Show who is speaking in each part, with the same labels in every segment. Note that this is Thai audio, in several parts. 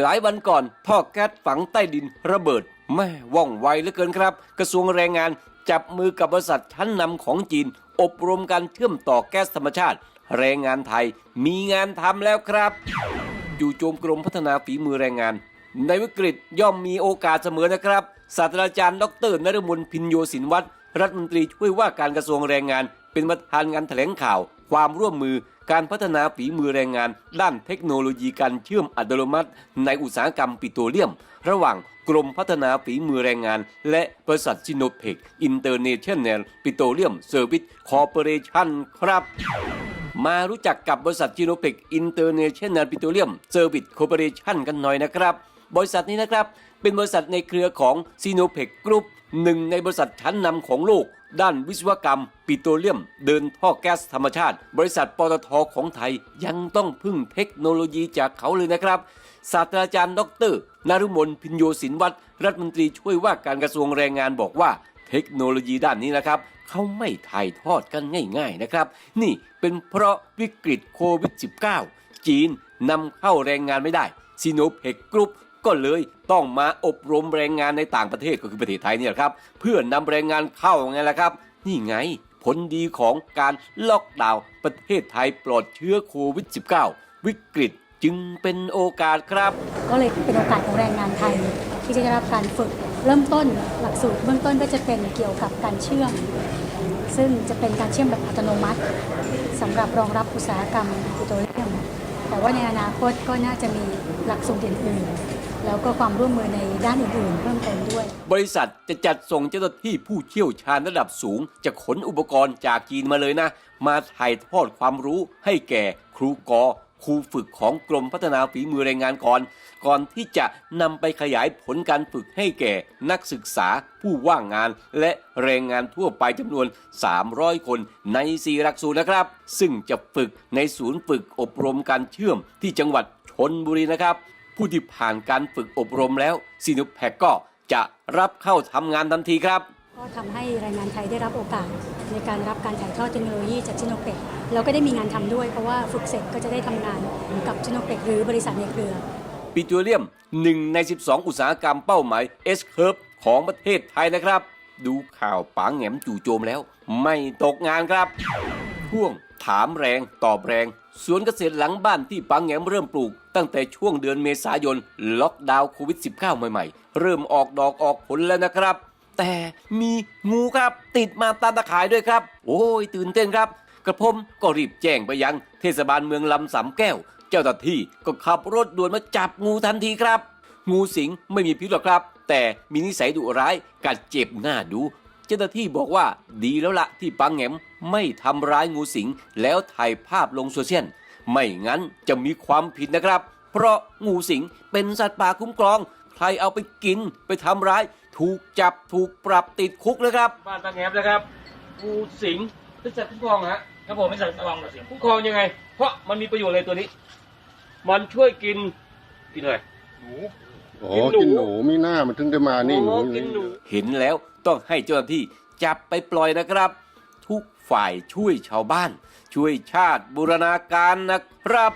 Speaker 1: หลายวันก่อนท่อแก๊สฝังใต้ดินระเบิดแม่ว่องไวเหลือเกินครับ กระทรวงแรงงานจับมือกับบริษัทชั้นนำของจีน อบรมการเชื่อมต่อแก๊สธรรมชาติ แรงงานไทยมีงานทำแล้วครับจู่โจมกรมพัฒนาฝีมือแรงงาน ในวิกฤตย่อมมีโอกาสเสมอนะครับศาสตราจารย์ ดรนฤมลพินโยสินวัตรรัฐมนตรีช่วยว่าการกระทรวงแรงงาน เป็นประธานงานแถลงข่าว ความร่วมมือการพัฒนาฝีมือแรงงาน ด้านเทคโนโลยีการเชื่อมอัตโนมัติ ในอุตสาหกรรมปิโตรเลียม ระหว่างกรมพัฒนาฝีมือแรงงาน และบริษัทซิโนเพกอินเตอร์เนชั่นแนลปิโตรเลียมเซอร์วิสคอร์ปอเรชั่นครับมารู้จักกับบริษัทจีโนเ e กอินเตอร์เนชั่นแนลปิโตรเลียมเซอร์วิสคอร์ปอเรชั่นกันหน่อยนะครับ บริษัทนี้นะครับ เป็นบริษัทในเครือของซีโนเ e กกรุ๊ป หนึ่งในบริษัทชั้นนำของโลก ด้านวิศวกรรม ปิโตรเลียม เดินท่อแก๊สธรรมชาติ บริษัทปตทของไทยยังต้องพึ่งเทคโนโลยีจากเขาเลยนะครับศาสตราจารย์ ดรนรุมนพินโยสินวัตรรัฐมนตรีช่วยว่าการกระทรวงแรงงานบอกว่า เทคโนโลยีด้านนี้นะครับเขาไม่ถ่ายทอดกันง่ายๆนะครับ นี่เป็นเพราะวิกฤตโควิด -19 จีนนำเข้าแรงงานไม่ได้ซีโนเพกกรุ๊ป ก็เลยต้องมาอบรมแรงงานในต่างประเทศก็คือประเทศไทยเนี่ยครับ เพื่อนำแรงงานเข้าไงล่ะครับ นี่ไงผลดีของการล็อกดาวน์ประเทศไทยปลอดเชื้อโควิด -19 วิกฤตจึงเป็นโอกาสครับ
Speaker 2: ก็เลยเป็นโอกาสของแรงงานไทย ที่จะได้รับการฝึกเริ่มต้นหลักสูตรเบื้องต้นก็จะเป็นเกี่ยวกับการเชื่อม ซึ่งจะเป็นการเชื่อมแบบอัตโนมัติสำหรับรองรับอุตสาหกรรมปิโตรเลียมแต่ว่าในอนาคตก็น่าจะมีหลักสูตรอื่นๆ แล้วก็ความร่วมมือในด้านอื่นๆเพิ่มเติมด้วย
Speaker 1: บริษัทจะจัดส่งเจ้าหน้าที่ผู้เชี่ยวชาญระดับสูง จะขนอุปกรณ์จากจีนมาเลยนะ มาถ่ายทอดความรู้ให้แก่ครูกอครูฝึกของกรมพัฒนาฝีมือแรงงานก่อน ก่อนที่จะนำไปขยายผลการฝึกให้แก่นักศึกษาผู้ว่างงาน และแรงงานทั่วไปจำนวน 300 คนใน4หลักสูตรนะครับ ซึ่งจะฝึกในศูนย์ฝึกอบรมการเชื่อมที่จังหวัดชนบุรีนะครับ ผู้ที่ผ่านการฝึกอบรมแล้วซีนุแพคก็จะรับเข้าทำงานทันทีครับ
Speaker 2: ก็ทำให้แรงงานไทยได้รับโอกาส ในการรับการถ่ายทอดเทคโนโลยีจากชิโนเปกแล้วก็ได้มีงานทำด้วยเพราะว่าฝึกเสร็จก็จะได้ทำงานกับชิโนเปกหรือบริษัทในเครือ
Speaker 1: ปิโตรเลียม 1 ใน 12 อุตสาหกรรมเป้าหมาย S Curve ของประเทศไทยนะครับ ดูข่าวป๋าแหงมจู่โจมแล้ว ไม่ตกงานครับช่วง ถามแรงตอบแรง สวนเกษตรหลังบ้านที่ปังแงมเริ่มปลูก ตั้งแต่ช่วงเดือนเมษายน ล็อกดาวน์โควิด -19 ใหม่ๆ เริ่มออกดอกออกผลแล้วนะครับ แต่มีงูครับติดมาตามตะข่ายด้วยครับ โอ้ยตื่นเต้นครับ กระผมก็รีบแจ้งไปยังเทศบาลเมืองลำสำแก้ว เจ้าหน้าที่ก็ขับรถด่วนมาจับงูทันทีครับ งูสิงไม่มีพิษหรอกครับ แต่มีนิสัยดุร้ายกัดเจ็บหน้าดู จ้าหน้าที่บอกว่าดีแล้วละที่ปังแหงมไม่ทำร้ายงูสิงแล้วถ่ายภาพลงโซเชียลไม่งั้นจะมีความผิดนะครับ เพราะงูสิงเป็นสัตว์ป่าคุ้มครอง ใครเอาไปกินไปทำร้าย ถูกจับถูกปรับติดคุกเลยครับ
Speaker 3: บ้านตาแงบนะครับงูสิงเป็นสัตว์คุ้มครองเหรอฮะ
Speaker 4: ครับผมไม่ใส่ระวังหรอกเสียง
Speaker 3: คุ้มครองยังไง เพราะมันมีประโยชน์อะไรตัวนี้ มันช่วยกินกินอะไร
Speaker 4: หนู
Speaker 5: โอ้
Speaker 3: กินหนู
Speaker 5: กินหนูมีหน้ามันถึงได้มานี่
Speaker 3: อ๋อ
Speaker 5: หนู
Speaker 3: กินหนู
Speaker 1: เห็นแล้วต้องให้เจ้าหน้าที่จับไปปล่อยนะครับ ทุกฝ่ายช่วยชาวบ้าน ช่วยชาติบูรณาการนะครับ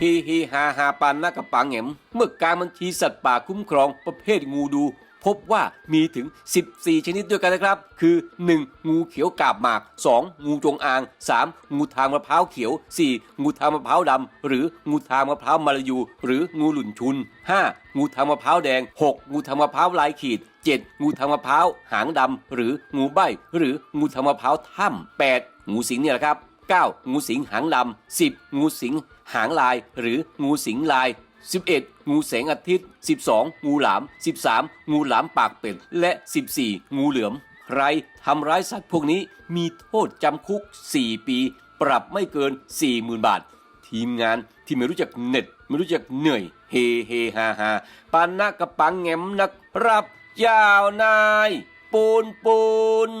Speaker 1: ฮีฮีฮาฮาปันนักกระปังแหมเมื่อการบัญชีสัตว์ป่าคุ้มครองประเภทงูดู พบว่ามีถึง 14 ชนิดด้วยกันนะครับ คือ 1. งูเขียวกาบหมาก 2. งูจงอาง 3. งูทางมะพร้าวเขียว 4. งูทางมะพร้าวดำหรืองูทางมะพร้าวมาลายู หรืองูหลุนชุน 5. งูทางมะพร้าวแดง 6. งูทางมะพร้าวลายขีด 7. งูทางมะพร้าวหางดำหรืองูใบ หรืองูทางมะพร้าวถ้ำ 8. งูสิงเนี่ยแหละครับ 9. งูสิงหางดำ 10. งูสิงหางลาย หรืองูสิงลาย 11. งูแสงอาทิตย์ 12. งูหลาม 13. งูหลามปากเป็ด และ 14. งูเหลือม ใครทำร้ายสัตว์พวกนี้มีโทษจำคุก 4 ปี ปรับไม่เกิน 40,000 บาท ทีมงานที่ไม่รู้จักเหน็ดไม่รู้จักเหนื่อย เฮเฮฮาฮาปานนักกระปังแงมนักรับยาวนาย ปูนปูน